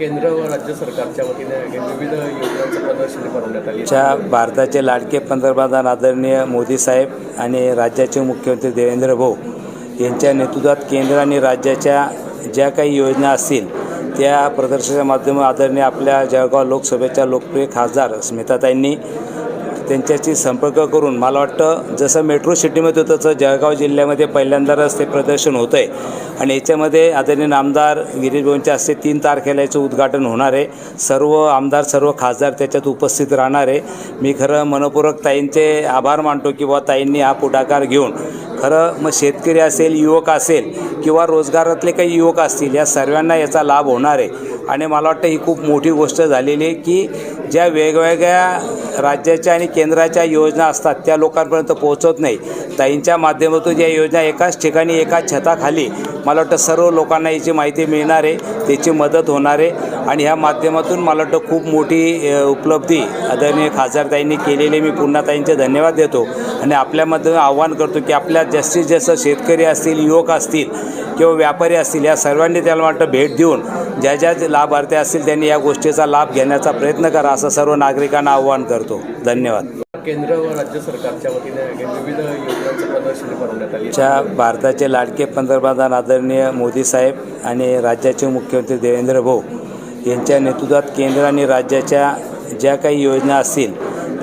केंद्र व राज्य सरकारच्या वतीने विविध योजनांचं प्रदर्शन भरवण्यात आली. च्या भारताचे लाडके पंतप्रधान आदरणीय मोदी साहेब आणि राज्याचे मुख्यमंत्री देवेंद्र भाऊ यांच्या नेतृत्वात केंद्र आणि राज्याच्या ज्या काही योजना असतील त्या प्रदर्शनाच्या माध्यमातून आदरणीय आपल्या जळगाव लोकसभेच्या लोकप्रिय खासदार स्मिताताईंनी त्यांच्याशी संपर्क करून मला वाटतं जसं मेट्रो सिटीमध्ये होतं तसं जळगाव जिल्ह्यामध्ये पहिल्यांदाच ते प्रदर्शन होतं आहे आणि याच्यामध्ये आदरणीय आमदार गिरीश भाऊंच्या हस्ते तीन तारखेला याचं उद्घाटन होणार आहे. सर्व आमदार सर्व खासदार त्याच्यात उपस्थित राहणार आहे. मी खरं मनपूर्वक ताईंचे आभार मानतो किंवा ताईंनी हा पुढाकार घेऊन. खरं मग शेतकरी असेल युवक असेल किंवा रोजगारातले काही युवक असतील या सर्वांना याचा लाभ होणार आहे. आणि मला वाटतं ही खूप मोठी गोष्ट झालेली आहे की ज्या वेगवेगळ्या राज्याच्या आणि केंद्राच्या योजना असतात त्या लोकांपर्यंत पोहोचत नाही. ताईंच्या माध्यमातून या योजना एकाच ठिकाणी एकाच छताखाली मला वाटतं सर्व लोकांना याची माहिती मिळणार आहे त्याची मदत होणार आहे. आणि ह्या माध्यमातून मला वाटतं खूप मोठी उपलब्धी आदरणीय खासदार ताईंनी केलेली मी पुन्हा ताईंचे धन्यवाद देतो. आणि आपल्यामध्ये आव्हान करतो की आपल्या जास्तीत जास्त शेतकरी असतील युवक असतील किंवा व्यापारी असतील या सर्वांनी त्याला वाटतं भेट देऊन ज्या ज्या लाभार्थी असतील त्यांनी या गोष्टीचा लाभ घेण्याचा प्रयत्न करा असं सर्व नागरिकांना आव्हान करतो. धन्यवाद. केंद्र व राज्य सरकारच्या वतीने विविध योजनांचं प्रदर्शनी भरवण्यात आली. च्या भारताचे लाडके पंतप्रधान आदरणीय मोदी साहेब आणि राज्याचे मुख्यमंत्री देवेंद्र भाऊ यांच्या नेतृत्वात केंद्र आणि राज्याच्या ज्या काही योजना असतील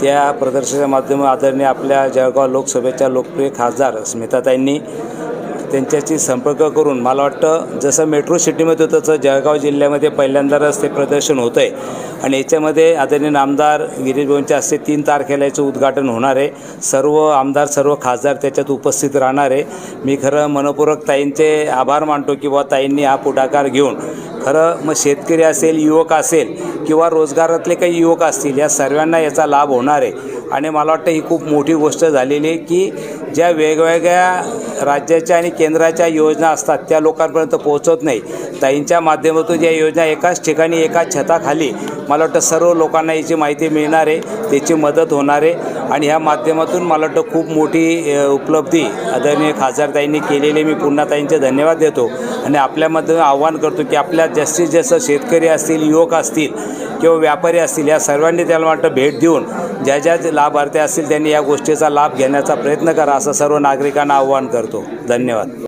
त्या प्रदर्शनाच्या माध्यमातून आदरणीय आपल्या जळगाव लोकसभेच्या लोकप्रिय खासदार स्मिताताईंनी त्यांच्याशी संपर्क करून मला वाटतं जसं मेट्रो सिटीमध्ये होतं तसं जळगाव जिल्ह्यामध्ये पहिल्यांदाच ते प्रदर्शन होतं आहे आणि याच्यामध्ये आदरणीय आमदार गिरीश भाऊंच्या हस्ते तीन तारखेला याचं उद्घाटन होणार आहे. सर्व आमदार सर्व खासदार त्याच्यात उपस्थित राहणार आहे. मी खरं मनपूर्वक ताईंचे आभार मानतो की बुवा ताईंनी हा पुढाकार घेऊन. खरं मग शेतकरी असेल युवक असेल किंवा रोजगारातले काही युवक असतील या सर्वांना याचा लाभ होणार आहे. आणि मला वाटतं ही खूप मोठी गोष्ट झालेली आहे की ज्या वेगवेगळ्या राज्याच्या आणि केंद्राच्या योजना असतात त्या लोकांपर्यंत पोहोचत नाही. ताईंच्या माध्यमातून या योजना एकाच ठिकाणी एकाच छताखाली मला वाटतं सर्व लोकांना याची माहिती मिळणार आहे त्याची मदत होणार आहे. आणि ह्या माध्यमातून मला वाटतं खूप मोठी उपलब्धी आदरणीय खासदारताईंनी केलेली मी पुन्हा ताईंचे धन्यवाद देतो. आणि आपल्यामध्ये आव्हान करतो की आपल्या जास्तीत जास्त शेतकरी असतील युवक असतील किंवा व्यापारी असतील या सर्वांनी त्याला वाटतं भेट देऊन ज्या ज्या लाभार्थी असतील त्यांनी या गोष्टीचा लाभ घेण्याचा प्रयत्न करा असं सर्व नागरिकांना आव्हान करतो. धन्यवाद.